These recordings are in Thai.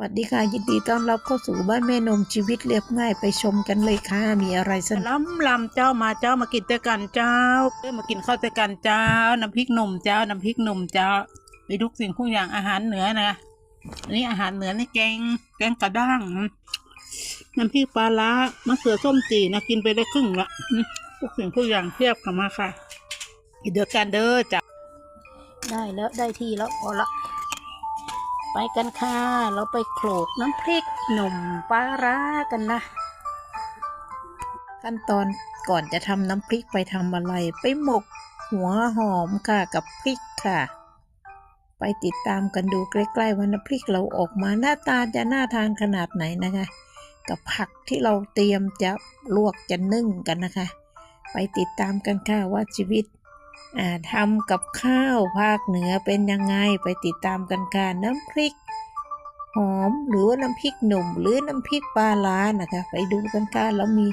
วัสดีค่ะ ยินดีต้อนรับเข้าสู่บ้านแม่นมชีวิตเรียบง่ายไปชมกันเลยค่ะ มีอะไรสนุกล้ำลำเจ้ามาเจ้ามากินด้วยกันเจ้าเอ้ยมากินข้าวด้วยกันเจ้า น้ำพริกหนุ่มเจ้า น้ำพริกหนุ่มเจ้ามีทุกสิ่งทุกอย่างอาหารเหนือนะอันนี้อาหารเหนือนี่แกงแกงกระด้างน้ำพริกปลาล้ามะเขือส้มจีนะกินไปได้ครึ่งละอืมทุกสิ่งทุกอย่างเทียบกันมาค่ะกินด้วยกันเด้อจ้ะได้แล้วได้ที่แล้วพอละ ไปกันค่ะ เราไปโขลกน้ำพริกหนุ่มปลาร้ากันนะ ขั้นตอนก่อนจะทำน้ำพริกไปทำอะไร ไปหมกหัวหอมค่ะกับพริกค่ะ ไปติดตามกันดูใกล้ๆว่าน้ำพริกเราออกมาหน้าตาจะน่าทานขนาดไหนนะคะ กับผักที่เราเตรียมจะลวกจะนึ่งกันนะคะ ไปติดตามกันค่ะว่าชีวิต ทำกับข้าวภาคเหนือเป็นยังไงไปติดตามกันค่ะน้ำพริกหอมหรือว่าน้ำพริกหนุ่มหรือน้ำพริกปลาล้านะคะไปดูกันค่ะแล้วมี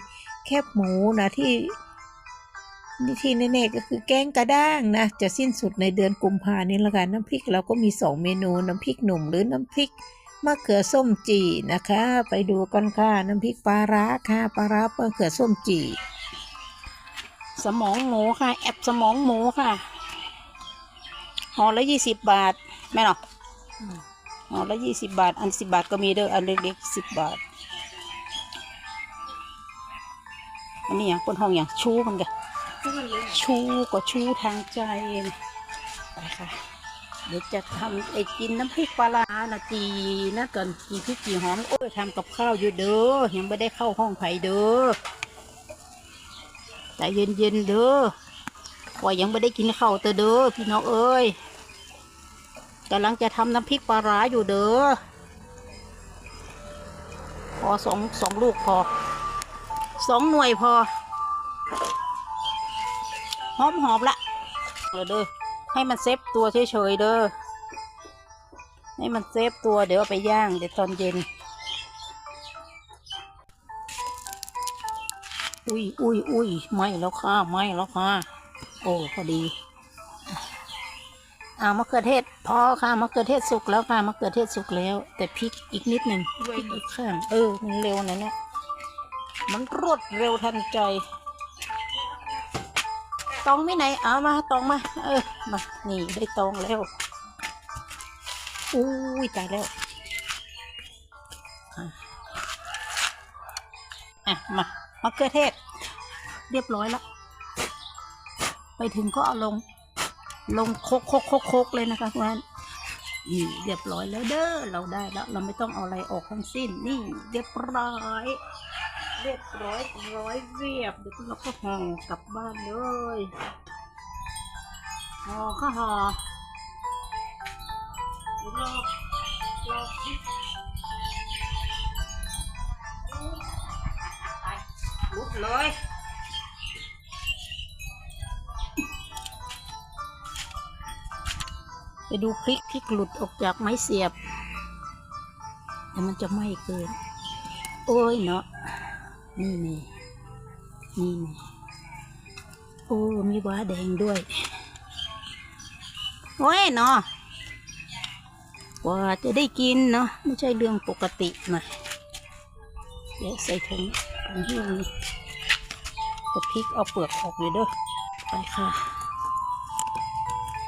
แคบหมูนะที่นี่ที่แน่ๆก็คือแกงกระด้างนะจะสิ้นสุดในเดือนกุมภานี้ละกันน้ำพริกเราก็มีสองเมนูน้ำพริกหนุ่มหรือน้ำพริกมะเขือส้มจีนะคะ ไปดูกันค่ะน้ำพริกปลาร้าค่ะปลาร้ามะเขือส้มจี สมองหมูค่ะ แอบสมองหมูค่ะห่อละยี่สิบบาทแม่เนาะห่อละยี่สิบบาท อันสิบบาทก็มีเด้ออันเล็กๆสิบบาท อันนี้อย่างคนห้องอย่างชูมันกันชูก็ชูทางใจนะไปค่ะ เดี๋ยวจะทำไอ้กินน้ำพริกปลาร้านะจีนะก่อนกินพริกจีหอมโอ้ยทำกับข้าวอยู่เด้อยังไม่ได้เข้าห้องไผ่เด้อ ใจเย็นๆเด้อว่ายังไม่ได้กินข้าวเตอเด้อพี่น้องเอ้ยกำลังจะทำน้ำพริกปลาร้าอยู่เด้อพอสองสองลูกพอสองหน่วยพอหอมหอมละเออเด้อให้มันเซฟตัวเฉยๆเด้อให้มันเซฟตัวเดี๋ยวไปย่างเดี๋ยวตอนเย็น อุ้ยอุ้ยอุ้ยไม่แล้วค่ะไม่แล้วค่ะโอ้พอดีอ่ามะเขือเทศพอค่ะมะเขือเทศสุกแล้วค่ะมะเขือเทศสุกแล้ว แต่พริกอีกนิดหนึ่งพริกอีกข้างเออมันเร็วนะเนี่ยมันรวดเร็วทันใจตองไม่ไหนเอามาตองมา เออมานี่ได้ตองแล้วอุ้ยตายแล้วอะมา มะเขือเทศ เรียบร้อยแล้ว ไปถึงก็เอาลง ลงโคกโคกโคกโคกเลยนะคะทุกท่านนี่เรียบร้อยแล้วเด้อเราได้แล้ว เราไม่ต้องเอาอะไรออกทั้งสิ้น นี่ เรียบร้อย เรียบร้อยร้อยเรียบเดี๋ยวเราก็ห่อกลับบ้านเลยห่อก็ห่อเดี๋ยวรอ เลยไปดูพริกพริกหลุดออกจากไม้เสียบแต่มันจะไหม้เกิน โอ้ยเนาะ นี่นี่นี่นี่โอ้มีว้าแดงด้วย โอ้ยเนาะกว่าจะได้กินเนาะ ไม่ใช่เรื่องปกติหน่อยเดี๋ยวใส่ถุงถุงหิ้วนี่ แต่พริกเอาเปลือกออกเลยเด้อไปค่ะ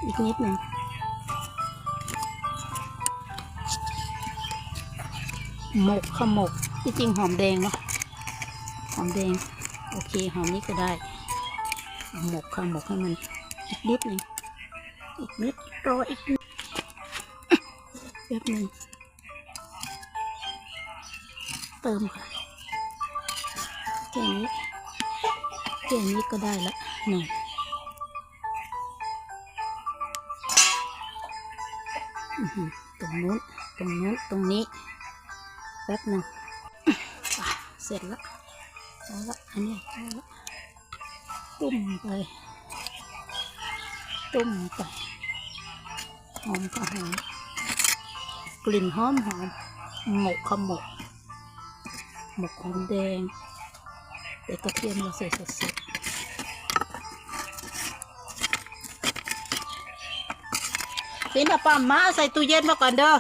อีกนิดหนึ่งหมกขมกที่จริงหอมแดงเนาะหอมแดง โอเคหอมนี้ก็ได้หมกขมกให้มันอีกนิดหนึงอีกนิดรออีกนิดแป๊บหนึ่งเติมค่ะแค่นี้ แค่นี้ก็ได้ละหน่อื้อหือตรงนู้น ตรงนู้น ตรงนี้ แป๊บหนึ่งเสร็จแล้วเอาละ อันนี้เอาละตุ่มไป ตุ่มไป หอมก็หอม กลิ่นหอมหอม หมกขมก หมกหอมแดง แต่กระเทียมเราใส่สดๆเป็นอะปั๊มมาใส่ตู้เย็นมาก่อนเด้อ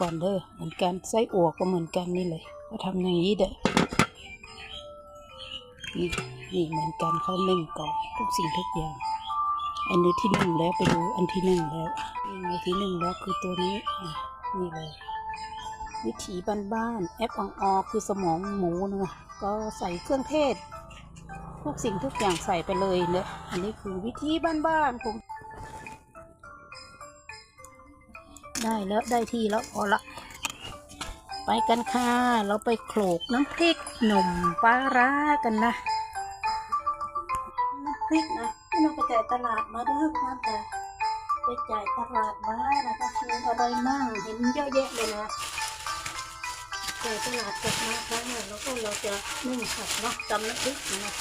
ก่อนเด้อเหมือนกันไส้อั่วก็เหมือนกันนี่เลยเขาทำอย่างนี้เด้อนี่นี่เหมือนกันเขานึ่งก่อนทุกสิ่งทุกอย่าง อันนี้ที่หนึ่งแล้วไปดูอันที่หนึ่งแล้วนี่ไงที่หนึ่งแล้วคือตัวนี้อ่นี่เลยวิถีบ้านๆแอปอองออคือสมองหมูนะก็ใส่เครื่องเทศทุกสิ่งทุกอย่างใส่ไปเลยเนี่ยอันนี้คือวิธีบ้านๆผม ได้แล้วได้ที่แล้วพอละ ไปกันค่ะ เราไปโขลกน้ำพริกหนุ่มปลาร้ากันนะ น้ำพริกนะไม่ต้องไปจ่ายตลาดมาด้อครับแต่ไปจ่ายตลาดมานะคะคืออะไรมั่งเห็นเยอะแยะเลยนะจ่ายตลาดกลับมาครั้งเนี่ยแล้วก็เราจะนึ่งผักเนาะตำน้ำพริกนะ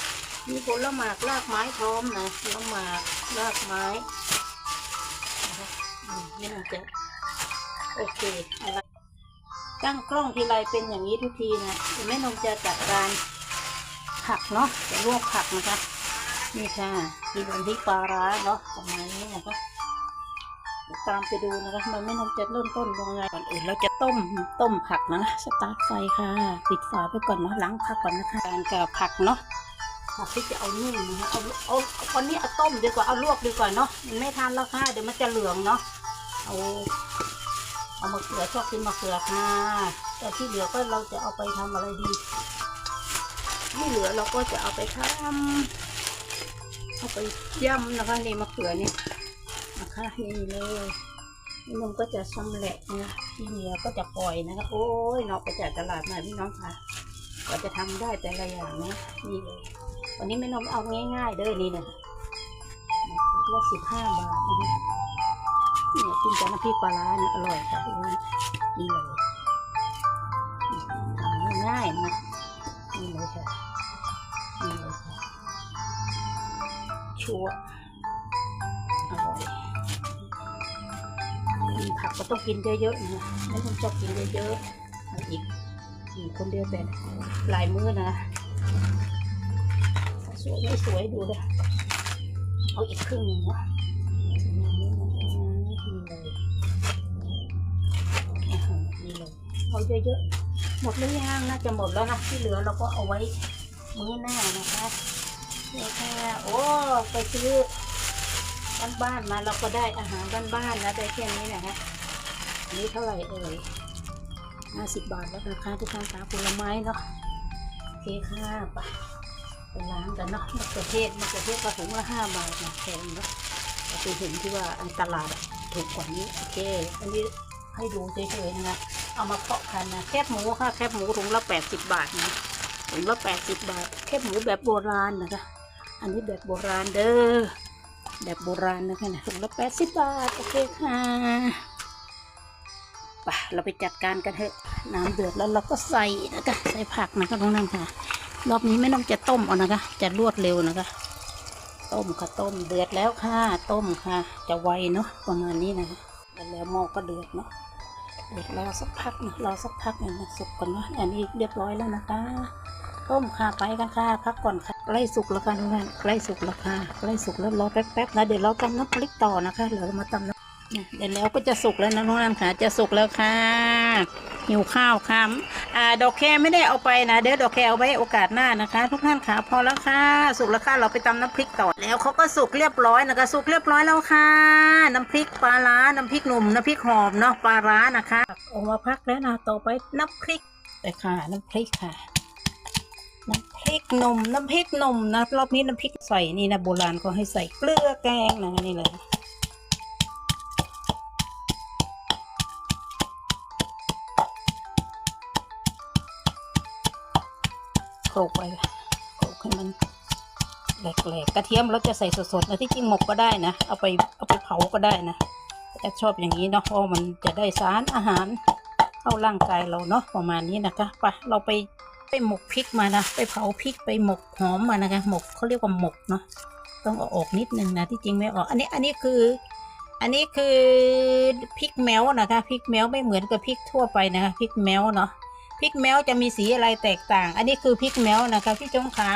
มีผลหมากรากไม้พร้อมนะผลหมากรากไม้นะคะนี่มันจะ โอเคอะไรตั้งกล้องทีไรเป็นอย่างนี้ทุกทีนะแต่แม่นมจะจัดการผักเนาะจะลวกผักนะคะ นี่ค่ะกินน้ำพริกปลาร้าเนาะประมาณนี้นะคะเดี๋ยวตามไปดูนะคะมันไม่นมจะเริ่มต้นยังไงก่อนอื่นเราจะต้มต้มผักนะสตาร์ทไฟค่ะ ปิดฝาไปก่อนเนาะล้างผักก่อนนะคะการกับผักเนาะผักที่จะเอานึ่งนะคะเอาเอาเอาวันนี้เอาต้มดีกว่าเอาลวกดีกว่าเนาะมันไม่ทานแล้วค่ะเดี๋ยวมันจะเหลืองเนาะเอา เอามะเขือชอบกินมะเขือค่ะ แต่ที่เหลือก็เราจะเอาไปทำอะไรดี ที่เหลือเราก็จะเอาไปทำเอาไปย่ำนะคะนี่มะเขือนี่นะคะนี่เลยนี่นมก็จะชำแหละนะที่เหลือก็จะปล่อยนะคะโอ้ยเนาะไปจ่ายตลาดมาพี่น้องค่ะก็จะทำได้แต่ละอย่างนะนี่เลยวันนี้แม่นมเอาง่าย ๆเด้อนี่นะชุดละสิบห้าบาทนะคะ เนี่ยกินกับน้ำพริกปลาร้าเนะอร่อยค่ะทุกคนนี่เลยทำง่ายๆนะนี่เลยค่ะนี่เลยค่ะชัวร์อร่อยผักก็ต้องกินเยอะๆนะไม่ต้องชอบกินเยอะๆอาอีกคนเดียวแต่หลายมื้อนะสวยไม่สวยดูเลยเอาอีกครึ่งหนึ่งนะ เยอาเยอะๆหมดหรือยังน่าจะหมดแล้วนะที่เหลือเราก็เอาไว้มื้อหน้านะคะนี่ค่ะโอ้ไปซื้อบ้านบ้านๆมาเราก็ได้อาหารบ้านนๆนะได้แค่นี้นะฮะนนี้เท่าไหร่เอ่ยห้าสิบบาทแล้วนะคะทุกท่านคะผลไม้เนาะโอเคค่ะไปไปล้างกันเนาะมะเขือเทศมะเขือเทศกระถุงละห้าบาทนะแพงเนาะเราไปเห็นที่ว่าอันตลาดถูกกว่านี้โอเค อันนี้ให้ดูเฉยๆนะ เอามาเพาะพันธุ์นะแคบหมูค่ะแคบหมูถุงละแปดสิบบาทนะถุงละแปดสิบบาท แคบหมูแบบโบราณนะคะ อันนี้แบบโบราณเด้อแบบโบราณนะคะนะถุงละแปดสิบบาทโอเคค่ะไปเราไปจัดการกันเถอะน้ำเดือดแล้วเราก็ใส่นะคะใส่ผักนะคะตรงนั้นค่ะ รอบนี้ไม่ต้องจะต้มเอานะคะ จะรวดเร็วนะคะ ต้มค่ะต้มเดือดแล้วค่ะ ต้มค่ะ จะไวเนาะประมาณนี้นะคะแล้วหม้อก็เดือดเนาะ เดี๋ยวรอสักพักนะรอสักพักหนึ่งนสุกก่อนเนาะอันนี้เรียบร้อยแล้วนะคะต้มค่ะไปกันค่ะพักก่อนค่ะใกล้สุกแล้วค่ะทุกท่านใกล้สุกแล้วค่ะใกล้สุกแล้วรอแป๊บๆนะเดี๋ยวเราตำน้ำพริกต่อนะคะเดี๋ยวเรามาตำน้ำ เดี๋ยวแล้วก็จะสุกแล้วนะทุกท่านค่ะจะสุกแล้วค่ะหิวข้าวค่ะอ่าดอกแคไม่ได้เอาไปนะเดี๋ยวดอกแคเอาไว้โอกาสหน้านะคะ ทุกท่านค่ะพอแล้วค่ะสุกแล้วค่ะเราไปตำน้ำพริกต่อแล้วเขาก็สุกเรียบร้อยนะคะสุกเรียบร้อยแล้วค่ะ น้ำพริกปลาร้าน้ำพริกหนุ่มน้ำพริกหอมเนาะปลาร้านะคะออกมาพักแล้วนะต่อไปน้ำพริกไปค่ะ น้ำพริกค่ะน้ำพริกหนุ่มน้ำพริกหนุ่มนะรอบนี้น้ำพริกใส่นี่นะโบราณก็ให้ใส่เกลือแกงนะนี่เลย โขลกไปโขลกให้มันแหลกๆกระเทียมเราจะใส่สดๆนะที่จริงหมกก็ได้นะ เอาไปเอาไปเผาก็ได้นะจะชอบอย่างนี้เนาะเพราะมันจะได้สารอาหารเข้าร่างกายเราเนาะประมาณนี้นะคะไปเราไปไปหมกพริกมานะไปเผาพริกไปหมกหอมมานะคะหมกเขาเรียกว่าหมกเนาะต้องเอาออกนิดนึงนะที่จริงไม่ออก อันนี้อันนี้คือ อันนี้คือพริกแมวนะคะพริกแมวไม่เหมือนกับพริกทั่วไปนะคะพริกแมวเนาะ พริกแมวจะมีสีอะไรแตกต่าง อันนี้คือพริกแมวนะคะพี่จงขา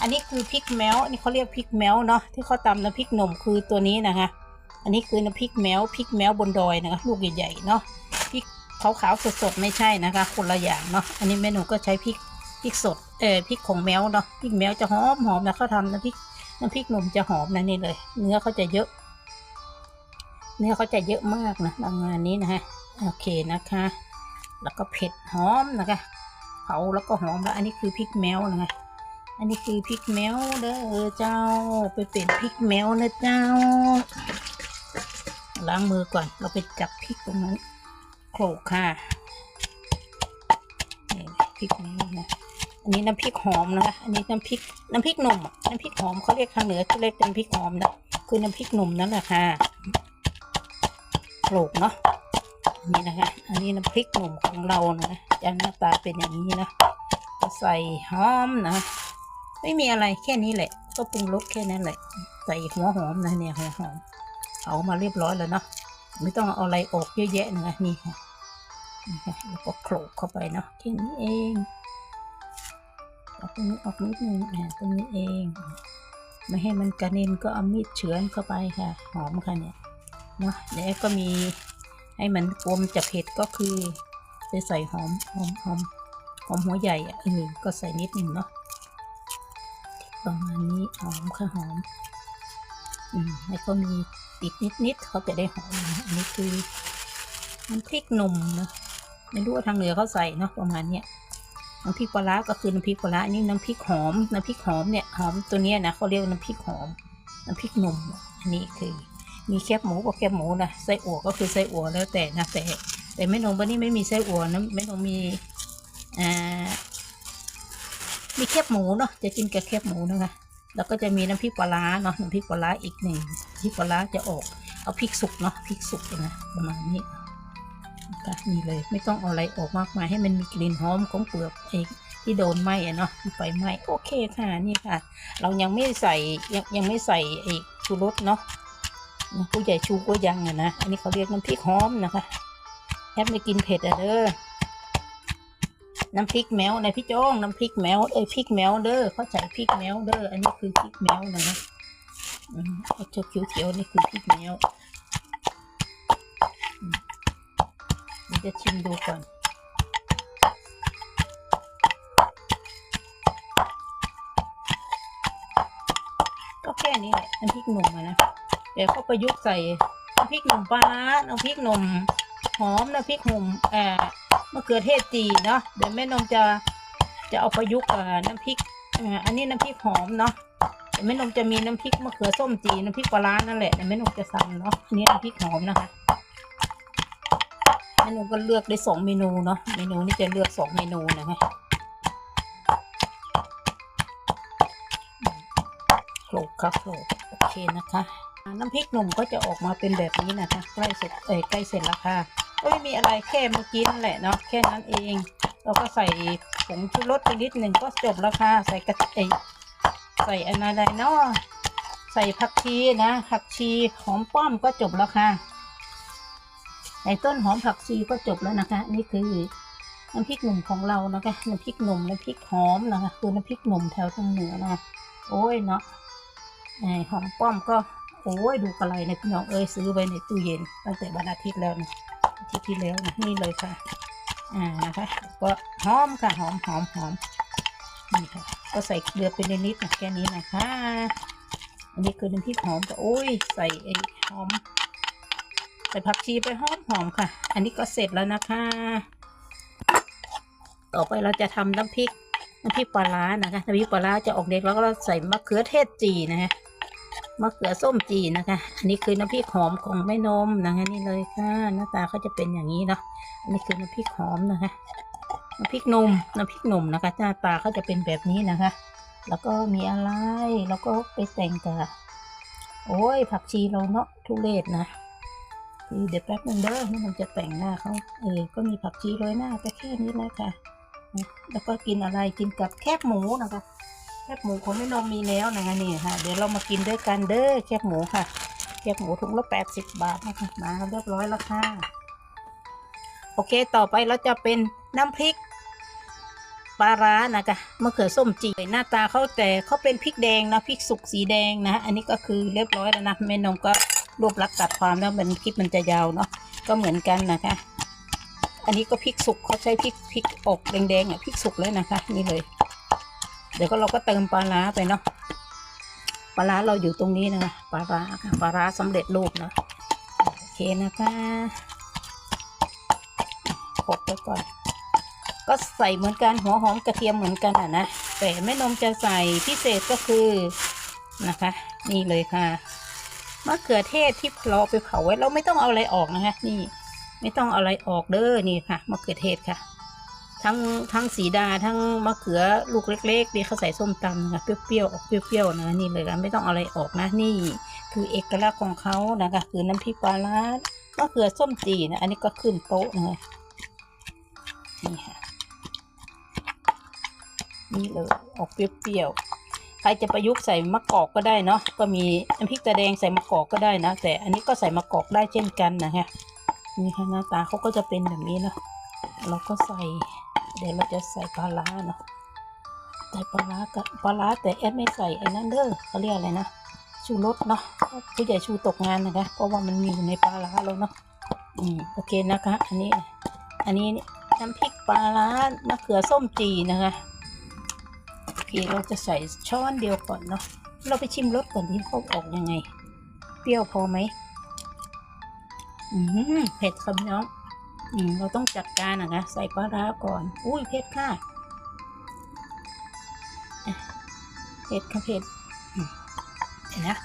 อันนี้คือพริกแมวนนี้เขาเรียกพริกแมวเนาะที่เขาตำน้ำพริกหนุ่มคือตัวนี้นะคะ อันนี้คือน้ำพริกแมวพริกแมวบนดอยนะคะ ลูกใหญ่ๆเนาะพริกขาวๆสดๆไม่ใช่นะคะ คนละอย่างเนาะอันนี้แม่หนูก็ใช้พริกพริกสดเออพริกของแมวเนาะพริกแมวจะหอมหอมนะเขาทำน้ำพริกน้ำพริกหนุ่มจะหอมนะนี่เลย เนื้อเขาจะเยอะ เนื้อเขาจะเยอะมากนะประมาณนี้นะฮะโอเคนะคะ แล้วก็เผ็ดหอมนะคะเผาแล้วก็หอมแล้วอันนี้คือพริกแมวนะคะอันนี้คือพริกแมวเด้อเจ้าไปเป็นพริกแมวนะเจ้า ล้างมือก่อนเราไปจับพริกตรงนั้นโขลกค่ะนี่พริกแมวนะอันนี้น้ำพริกหอมนะคะอันนี้น้ำพริกน้ำพริกหนุ่มน้ำพริกหอมเขาเรียกทางเหนือเขาเรียกเป็นพริกหอมนะคือน้ำพริกหนุ่มนั่นแหละค่ะโขลกเนาะ นี่นะคะอันนี้น้ำพริกหนุ่มของเรานะจะหน้าตาเป็นอย่างนี้นะใส่หอมนะ ไม่มีอะไรแค่นี้แหละ ก็ปรุงรสแค่นั้นแหละ ใส่หัวหอมนะเนี่ยหัวหอมเอามาเรียบร้อยแล้วเนาะไม่ต้องเอาอะไรออกเยอะแยะนะนี่ค่ะนี่ค่ะแล้วก็โขลกเข้าไปเนาะแค่นี้เองเอาตรงนี้ออกนิดนึงอ่าตรงนี้เอง ไม่ให้มันกระเด็นก็เอามีดเฉือนเข้าไปค่ะ หอมค่ะเนี่ยเนาะแล้วก็มี ให้มันกลมจะเผ็ดก็คือไปใส่หอมหอมหอมหอมหัวใหญ่อะเออก็ใส่นิดหนึ่งเนาะประมาณนี้หอมค่ะหอม อืมแล้วก็มีติดนิดนิดๆเขาจะได้หอมอันนี้คือน้ำพริกหนุ่มนะไม่รู้ว่าทางเหนือเขาใส่เนาะประมาณเนี้ยน้ำพริกปลาก็คือน้ำพริกปลานนี้น้ำพริกหอมน้ำพริกหอมเนี่ยหอมตัวเนี้ยนะเขาเรียกน้ำพริกหอมน้ำพริกหนุ่มอันนี้คือ มีแคบหมูกับแคบหมูนะไส้อั่วก็คือไส้อั่วแล้วแต่นะแต่แต่แม่นมวันนี้ไม่มีไส้อั่วนะแม่นมมีอ่ามีแคบหมูเนาะจะกินกับแคบหมูนะคะแล้วก็จะมีน้ำพริกปลาเนาะน้ำพริกปลาอีกหนึ่งพริกปลาจะออกเอาพริกสุกเนาะพริกสุกนะประมาณนี้นะคะนี่เลยไม่ต้องเอาอะไรออกมากมายให้มันมีกลิ่นหอมของเปลือกไอ้ที่โดนไหม้อะเนาะที่ไฟไหม้โอเคค่ะนี่ค่ะ เรายังไม่ใส่ยังยังไม่ใส่ไอ้ชูรสเนาะ ผู้ใหญ่ชูก็ยังอะนะ อันนี้เขาเรียกน้ำพริกหอมนะคะแทบไม่กินเผ็ดอะเด้อ น้ำพริกแมวในพี่โจ้งน้ำพริกแมวเอ้ยพริกแมวเด้อเขาใส่พริกแมวเด้อ อันนี้คือพริกแมวนะนะอืมเขาเขียวเขียวๆนี่คือพริกแมวมเดี๋ยวจะชิมดูก่อนก็แค่นี้แหละน้ำพริกหนุ่มนะ เดี๋ยวเขาประยุกต์ใส่น้ำพริกหนุ่มปลาร้าน้ำพริกหนุ่มหอมน้ำพริกหนุ่มเอ่อมะเขือเทศจีเนาะเดี๋ยวแม่นมจะจะเอาประยุกต์น้ำพริกอันนี้น้ำพริกหอมเนาะเดี๋ยวแม่นมจะมีน้ำพริกมะเขือส้มจีน้ำพริกปลาร้านั่นแหละเดี๋ยวแม่นมจะสั่งเนาะอันนี้น้ำพริกหอมนะคะแม่นมก็เลือกได้สองเมนูเนาะเมนูนี้จะเลือกสองเมนูนะคะโขลกครับโขลกโอเคนะคะ น้ำพริกหนุ่มก็จะออกมาเป็นแบบนี้นะคะใกล้เสร็จเอ้ยใกล้เสร็จแล้วค่ะก็ไม่มีอะไรแค่เมื่อกี้นั่นแหละเนาะแค่นั้นเอง เราก็ใส่ผงชูรสไปนิดหนึ่งก็จบแล้วค่ะใส่กระเอ้ยใส่อะไรเนาะใส่ผักชีนะผักชีหอมป้อมก็จบแล้วค่ะใส่ต้นหอมผักชีก็จบแล้วนะคะ นี่คือน้ำพริกหนุ่มของเรานะคะน้ำพริกหนุ่มน้ำพริกหอมนะคะคือน้ำพริกหนุ่มแถวทางเหนือนะคะโอ้ยเนาะไอ้หอมป้อมก็ โอ้ยดูกระไรนะพี่น้องเอ้ยซื้อไว้ในตู้เย็นตั้งแต่วันอาทิตย์แล้วนะอาทิตย์ที่แล้วนะนี่เลยค่ะ อ่านะคะก็หอมค่ะหอมหอมหอมนี่ค่ะก็ใส่เกลือไปนิดนะแค่นี้นะคะอันนี้คือน้ำพริกหอมก็โอ้ยใส่ไอ้หอมใส่ผักชีไปหอมหอมค่ะ อันนี้ก็เสร็จแล้วนะคะ ต่อไปเราจะทำน้ำพริกน้ำพริกปลาร้านะคะน้ำพริกปลาร้าจะออกเด็กแล้วก็ใส่มะเขือเทศจีนะคะ มะเขือส้มจีนะคะ อันนี้คือน้ำพริกหอมของแม่นมนะคะนี่เลยค่ะ หน้าตาเขาจะเป็นอย่างนี้เนาะ อันนี้คือน้ำพริกหอมนะคะ น้ำพริกนม น้ำพริกหนุ่มนะคะ หน้าตาเขาจะเป็นแบบนี้นะคะ แล้วก็มีอะไร แล้วก็ไปแต่งกับโอ้ย ผักชีเราเนาะทุเรศนะคือเดี๋ยวแป๊บนึงเด้อนี่มันจะแต่งหน้าเขาเออ ก็มีผักชีโรยหน้าแต่แค่นี้แหละค่ะนะแล้วก็กินอะไร กินกับแคบหมูนะคะ แคบหมูของแม่นมมีแล้วนะคะนี่ค่ะ เดี๋ยวเรามากินด้วยกันเด้อแคบหมูค่ะ แคบหมูถุงละแปดสิบบาทนะคะมาเรียบร้อยแล้วค่ะ โอเคต่อไปเราจะเป็นน้ำพริกปลาร้านะคะมะเขือส้มจีหน้าตาเขาแต่เขาเป็นพริกแดงนะพริกสุกสีแดงนะ อันนี้ก็คือเรียบร้อยแล้วนะแม่นมก็รวบรัดตัดความแล้วมันคลิปมันจะยาวเนาะก็เหมือนกันนะคะ อันนี้ก็พริกสุกเขาใช้พริกพริกอกแดงๆอะพริกสุกเลยนะคะ นี่เลย เดี๋ยวก็เราก็เติมปลาร้าไปเนาะปลาร้าเราอยู่ตรงนี้นะคะปลาร้าค่ะปลาร้าสำเร็จรูปนะโอเคนะคะหกไปก่อน ก็ใส่เหมือนกันหัวหอมกระเทียมเหมือนกันอะนะแต่แม่นมจะใส่พิเศษก็คือนะคะ นี่เลยค่ะมะเขือเทศที่เราเอาไปเผาไว้เราไม่ต้องเอาอะไรออกนะคะ นี่ ไม่ต้องเอาอะไรออกเด้อนี่ค่ะมะเขือเทศค่ะ ทั้งทั้งสีดาทั้งมะเขือลูกเล็กๆนี่เขาใส่ส้มตำนะคะเปรี้ยวๆออกเปรี้ยวๆนะนี่เลยค่ะไม่ต้องอะไรออกนะนี่ คือเอกลักษณ์ของเขานะคะคือน้ำพริกปลาร้ามะเขือส้มจีนะอันนี้ก็ขึ้นโต๊ะนะนี่ค่ะนี่เลยออกเปรี้ยวๆใครจะประยุกต์ใส่มะกอกก็ได้เนาะก็มีน้ำพริกตาแดงใส่มะกอกก็ได้นะ แต่อันนี้ก็ใส่มะกอกได้เช่นกันนะฮะนี่ค่ะหน้าตาเขาก็จะเป็นแบบนี้เนาะเราก็ใส่ เดี๋ยวเราจะใส่ปลาร้าเนาะใส่ปลาร้ากับปลาร้าแต่แอดไม่ใส่ไอ้นั่นเด้อเขาเรียกอะไรนะชูรสเนาะผู้ใหญ่ชูตกงานนะคะ เพราะว่ามันมีอยู่ในปลาร้าแล้วเนาะอืมโอเคนะคะ อันนี้ อันนี้น้ำพริกปลาร้ามะเขือส้มจีนะคะโอเคเราจะใส่ช้อนเดียวก่อนเนาะเราไปชิมรสก่อนที่เขาออกยังไง เปรี้ยวพอไหมอืมเผ็ดครับน้อง เราต้องจัดการนะคะ ใส่ปลาร้าก่อน อุ้ยเผ็ดค่ะเผ็ดค่ะเผ็ดเดี๋ยวนะ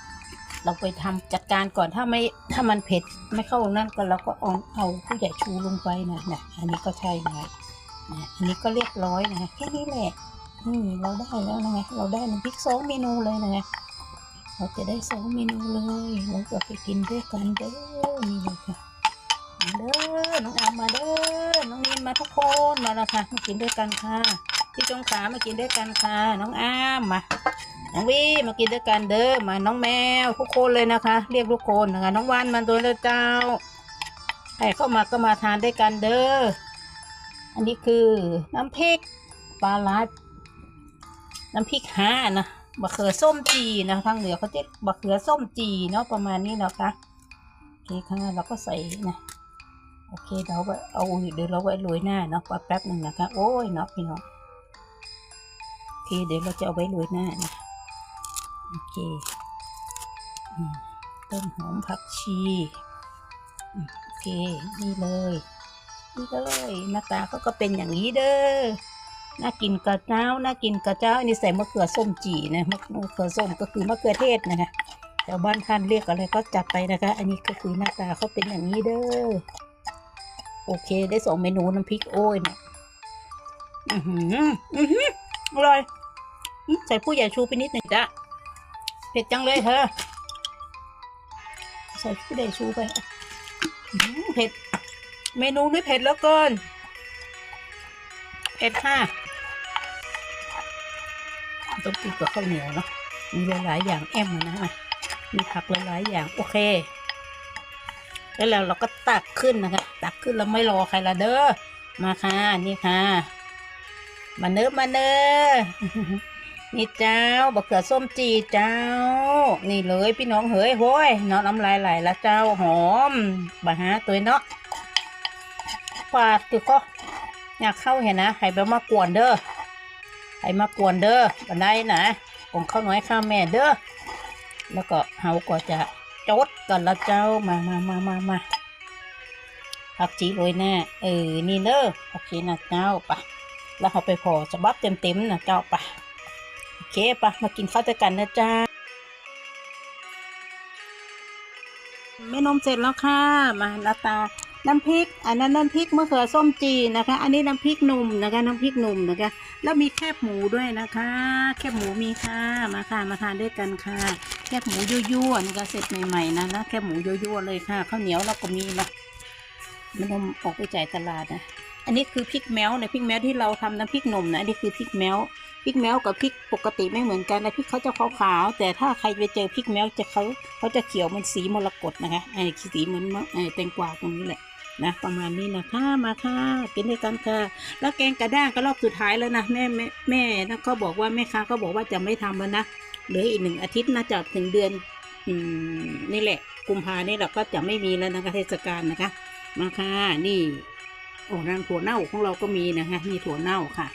เราไปทำจัดการก่อนถ้าไม่ถ้ามันเผ็ดไม่เข้านั่นก็เราก็เอาเอาผู้ใหญ่ชูลงไปนะนะอันนี้ก็ใช่นะนะอันนี้ก็เรียบร้อยนะแค่นี้แหละนี่เราได้แล้วนะไงเราได้น้ำพริกสองเมนูเลยนะไงเราจะได้สองเมนูเลยเราจะไปกินด้วยกันเด้อนี่เลยค่ะ มาเด้อ น้องอามมาเด้อ น้องนินมาทุกคนมาแล้วค่ะ มากินด้วยกันค่ะ พี่จงขามากินด้วยกันค่ะ น้องอามมา น้องวีมากินด้วยกันเด้อ มาน้องแมวทุกคนเลยนะคะ เรียกทุกคนนะคะ น้องวานมาตัวเด้อเจ้าใครเข้ามาก็มาทานด้วยกันเด้อ อันนี้คือน้ำพริกปลาร้าน้ำพริกห่านะบะเขือส้มจีนะทางเหนือเขาจะบะเขือส้มจีเนาะประมาณนี้นะคะโอเคค่ะเราก็ใส่นะ โอเคเดี๋ยวไว้เอาเดี๋ยวเราไว้โรยหน้าเนาะแป๊บหนึ่งนะคะ โอ้ยเนาะพี่น้องโอเคเดี๋ยวเราจะเอาไว้โรยหน้านะโอเคต้นหอมผักชีโอเคนี่เลยนี่เลยหน้าตาเขาก็เป็นอย่างนี้เด้อน่ากินกระเจ้าน่ากินกระเจ้าอันนี้ใส่มะเขือส้มจีนะมะมะเขือส้มก็คือมะเขือเทศนะคะแต่บ้านท่านเรียกอะไรก็จัดไปนะคะ อันนี้ก็คือหน้าตาเขาเป็นอย่างนี้เด้อ โอเค ได้สองเมนูน้ำพริกโอ้ยเนี่ยอือหืออือหืออร่อยใส่ผู้ใหญ่ชูไปนิดหนึ่งจ้ะเผ็ดจังเลยเธอใส่ผู้ใหญ่ชูไปเผ็ด เมนูนี้เผ็ดแล้วเกินเผ็ดค่ะต้องกินกับข้าวเหนียวเนาะมีหลายๆอย่างแอมนะอะมีผักหลายๆอย่าง โอเค แล้วเราเราก็ตักขึ้นนะคะตักขึ้นแล้วไม่รอใครละเด้อมาค่ะนี่ค่ะ มาเนื้อมาเนื้อนี่เจ้าบะเขือส้มจีเจ้า นี่เลยพี่น้องเฮ้ยโว้ยเนาะน้ำลายไหลละเจ้าหอมบะฮะตัวเนาะฝาดคือก็อยากเข้าเห็นนะให้ไปมากวนเด้อให้มากวนเด้อบันไดนะผมเข้าน้อยข้าแม่เด้อแล้วก็เฮาก็จะ จดกันละเจ้ามามามามามาผักจีโรยหน้าเออนี่เนอะโอเคนะเจ้าปะแล้วเขาไปพอสบับเต็มเต็มๆนะเจ้าปะโอเคปะมากินข้าวด้วยกันนะจ้าแม่นมเสร็จแล้วค่ะ มาหน้าตา น้ำพริก อันนั้นน้ำพริกมะเขือส้มจีนะคะ อันนี้น้ำพริกหนุ่มนะคะ น้ำพริกหนุ่มนะคะ แล้วมีแคบหมูด้วยนะคะ แคบหมูมีค่ะมาค่ะมาทานด้วยกันค่ะ แคบหมูยั่วๆนะคะเสร็จใหม่ๆนะนะแคบหมูยั่วๆเลยค่ะข้าวเหนียวเราก็มีนะมันนออกไปจ่ายตลาดนะอันนี้คือพริกแมวในพริกแมวที่เราทำน้ำพริกหนุ่มนะอันนี้คือพริกแมวพริกแมวกับพริกปกติไม่เหมือนกันนะพริกเขาจะขาวๆแต่ถ้าใครไปเจอพริกแมวจะเขาเขาจะเขียวมันสีมรกตนะคะไอ้สีเหมือนไอ้แตงกวาตรงนี้แหละ นะประมาณนี้นะคะมาค่ะกินด้วยกันค่ะ แล้วแกงกระด้างก็รอบสุดท้ายแล้วนะแม่แม่แม่นะเขาบอกว่าแม่ค้าก็บอกว่าจะไม่ทำแล้วนะเหลืออีกหนึ่งอาทิตย์น่าจะถึงเดือนอืมนี่แหละ กุมภาเนี่แหละก็จะไม่มีแล้วนะคะเทศกาลนะคะ มาค่ะนี่โอ้นั่นถั่วเน่าของเราก็มีนะคะมีถั่วเน่าค่ะ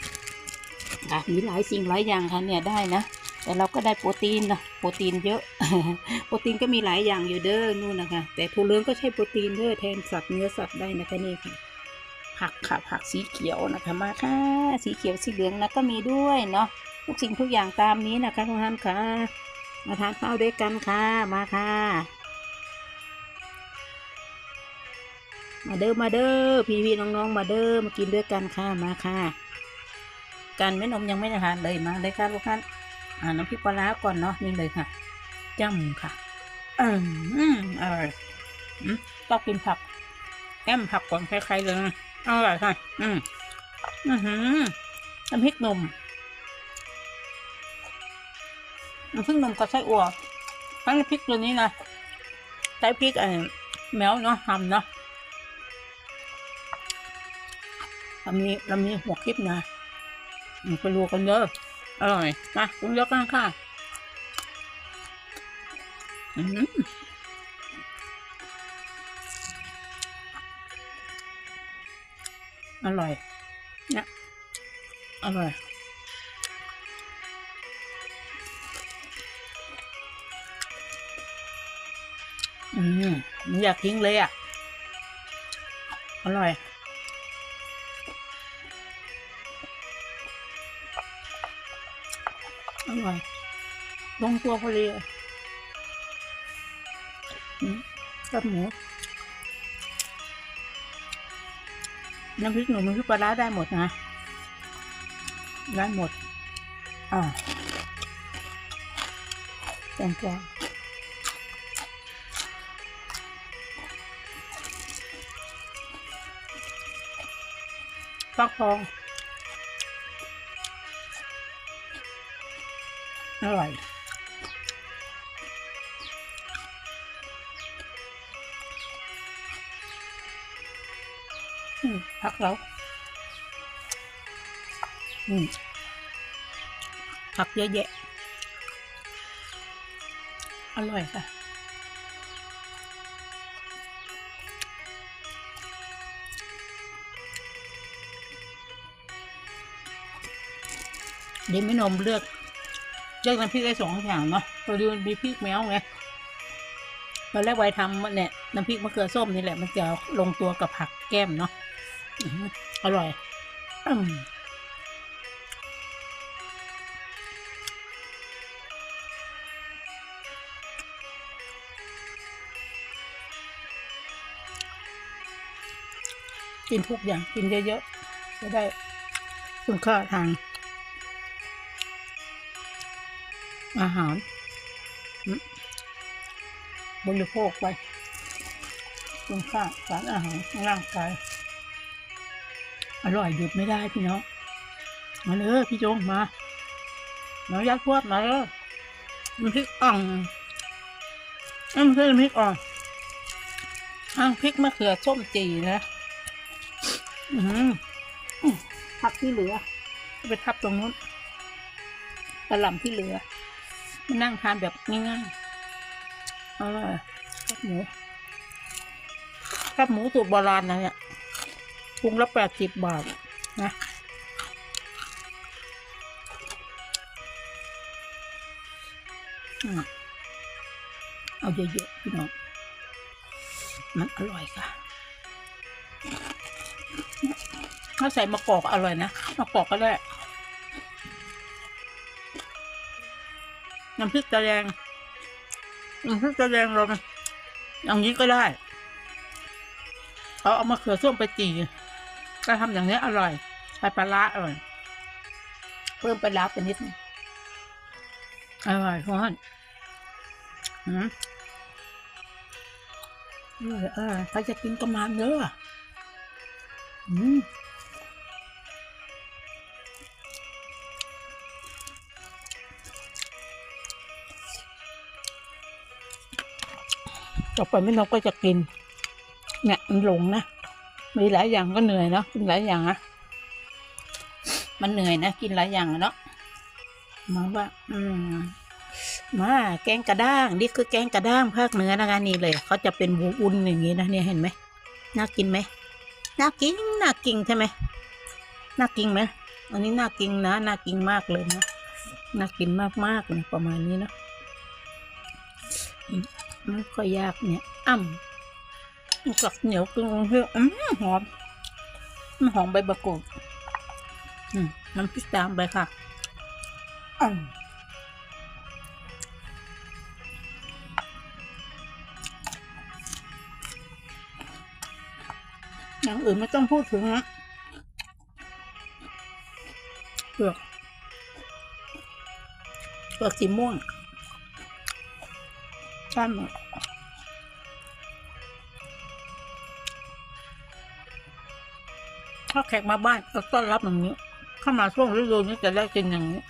ค่ะมีหลายสิ่งหลายอย่างค่ะเนี่ยได้นะ แต่เราก็ได้โปรตีนนะโปรตีนเยอะ โปรตีนก็มีหลายอย่างอยู่เด้อนู่นนะคะ แต่ถั่วเหลืองก็ใช้โปรตีนเด้อแทนสัตว์เนื้อสัตว์ได้นะคะนี่ค่ะ ผักค่ะผักสีเขียวนะคะมาค่ะ สีเขียวสีเหลืองนะก็มีด้วยเนาะทุกสิ่งทุกอย่างตามนี้นะคะทุกท่านค่ะมาทานข้าวด้วยกันค่ะมาค่ะ มาเด้อมาเด้อพี่พี่น้องๆ มาเด้อมากินด้วยกันค่ะมาค่ะการแม่นมยังไม่ได้ทานเลยมาเลยค่ะทุกท่าน อ่าน้ำพริกปลาร้าก่อนเนาะนี่เลยค่ะจ้ำค่ะอืมอืมอร่อยอืมต้องกินผักแอมผักก่อนใครๆเลยอร่อยค่ะ อืมอือหือน้ำพริกนมน้ำพริกนมกับไส้อั่วทั้งน้ำพริกตัวนี้นะใช้พริกไอ้แมวเนาะทำเนาะเรามีเรามีหัวคลิปนะอืมไปรัวกันเยอะ อร่อยมาคุณยอะกันค่ะอืมอร่อยเนี่ยอร่อยอืมอยากทิ้งเลยอะ อร่อย อร่อยลงตัวพอดีกับหมูน้ำพริกหนุ่มน้ำพริกปลาร้าได้หมดนะได้หมด อ่าแตงกวาฟักทอง อร่อยอืมพักแล้วอืมผักเยอะแยะ อร่อยค่ะเดี๋ยวไม่นมเลือก เลือกน้ำพริกได้สองอย่างเนาะพอดีมันมีพริกแมวไงตอนแรกไวทำเนี่ยน้ำพริกมะเขือส้มนี่แหละ มันจะลงตัวกับผักแก้มเนาะอร่อยกินทุกอย่างกินเยอะๆจะได้คุณค่าทาง อาหารอืมบริโภคไปคุณค่าสารอาหารในร่างกาย อร่อยหยุดไม่ได้พี่น้องมาเลยพี่จงมาน้องยักษ์พวดมาเลยมันพริกอ่องนั่นคือน้ำพริกอ่องอ้างพริกมะเขือส้มจีนะอืมอื้อผักที่เหลือเอาไปทับตรงนู้นกระหล่ำที่เหลือ มานั่งทานแบบง่ายๆอร่อยครับหมูครับหมูสูตรโบราณนะเนี่ยปรุงละแปดสิบบาทนะอเอาเยอะๆพี่น้อง มันอร่อยค่ะ ถ้าใส่มะกอกอร่อยนะ มะกอกก็ได้ น้ำพริกตะแดงน้ำพริกตะแดงลงอย่างนี้ก็ได้เขาเอามะเขือส้มไปจีก็ทำอย่างนี้อร่อยใส่ปลาร้าอร่อยเพิ่มปลาร้าไปนิดนึงอร่อยร้อนอืมอร่ออใครจะกินก็มาเยอะอืม ต่อไปไม่นกก็จะกิน เนี่ยมันหลงนะ มีหลายอย่างก็เหนื่อยเนาะกินหลายอย่างอะมันเหนื่อยนะกินหลายอย่างเนาะมาว่า อืมมาแกงกระด้าง นี่คือแกงกระด้างภาคเหนือนะคะนี่เลยเขาจะเป็นบูอุ่นอย่างนี้นะเนี่ยเห็นไหมน่ากินไหมน่ากินน่ากินใช่ไหมน่ากินไหมอันนี้น่ากินนะน่ากินมากเลยนะน่ากินมากมากๆนะประมาณนี้เนาะ มไม่ค่อยยากเนี่ยอ่ำกับเหนียวกึ่งเพื่ออืมหอมมันหอมใบบักกูดอืมน้ำพริกตามไปค่ะอ่ำอย่างอื่นไม่ต้องพูดถึงนะเปลือกเปลือกสีม่วง ใช่ไหมถ้าแขกมาบ้านก็ต้อนรับอย่างนี้ เข้ามาช่วงฤดูนี้จะได้กินอย่างนี้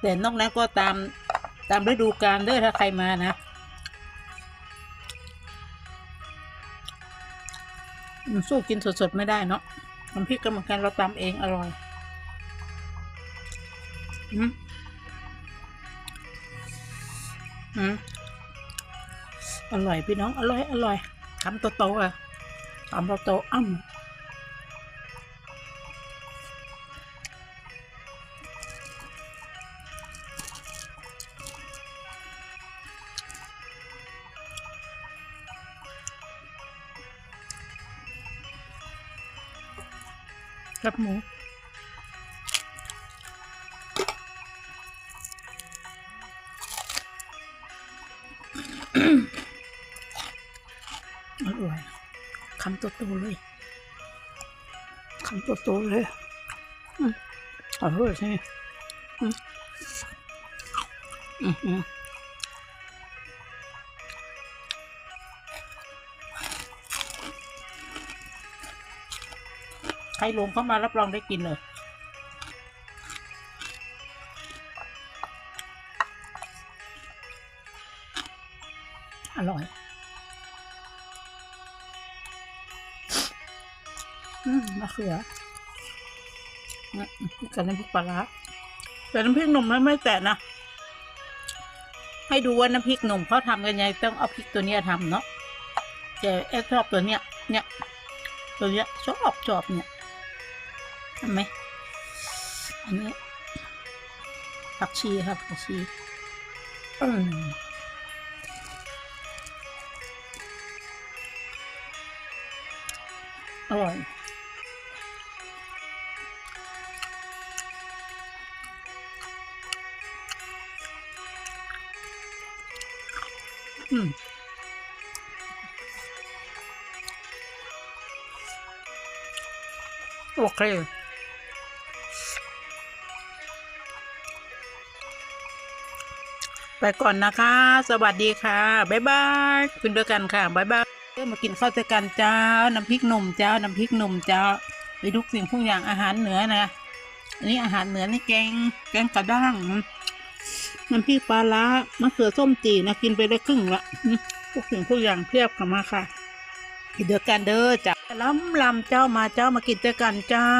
แต่นอกนั้นก็ตามตามฤดูกาลด้อถ้าใครมานะมันสู้กินสดๆ ไม่ได้เนาะน้ำพริกก็เหมือนกันเราตำเองอร่อย อืม อืมอร่อยพี่น้อง อร่อย อร่อยคำโตๆอะคำโตๆอ้ำกับหมู คำโตๆเลยคำโตๆเลยอืมอร่อยใช่ไหมอืมอืมอืมใครลงเข้ามารับรองได้กินเลย ขือนะกับน้ำพริกปลาร้าแต่น้ำพริกหนุ่มไม่ไม่แตะนะ ให้ดูว่าน้ำพริกหนุ่มเขาทำกันยังไงต้องเอาพริกตัวเนี้ยทำเนาะแต่แอดชอบตัวเนี้ย เนี่ย ตัวเนี้ยชอบชอบเนี่ยทำไหมอันนี้ผักชีครับผักชีอืมอร่อย โอเคไปก่อนนะคะ สวัสดีค่ะ บ๊ายบายกินด้วยกันค่ะ บ๊ายบายเอ้ยมากินข้าวด้วยกันเจ้า น้ำพริกหนุ่มเจ้า น้ำพริกหนุ่มเจ้าไปทุกสิ่งทุกอย่างอาหารเหนือนะ อันนี้อาหารเหนือนี่แกง แกงกระด้าง น้ำพริกปลาล้ามะเขือส้มจีนะกินไปได้ครึ่งละอืมทุกสิ่งทุกอย่างเพียบกันมาค่ะกินเดียกันเด้อจ้า ล้ำลำเจ้ามาเจ้ามากินด้วยกันเจ้า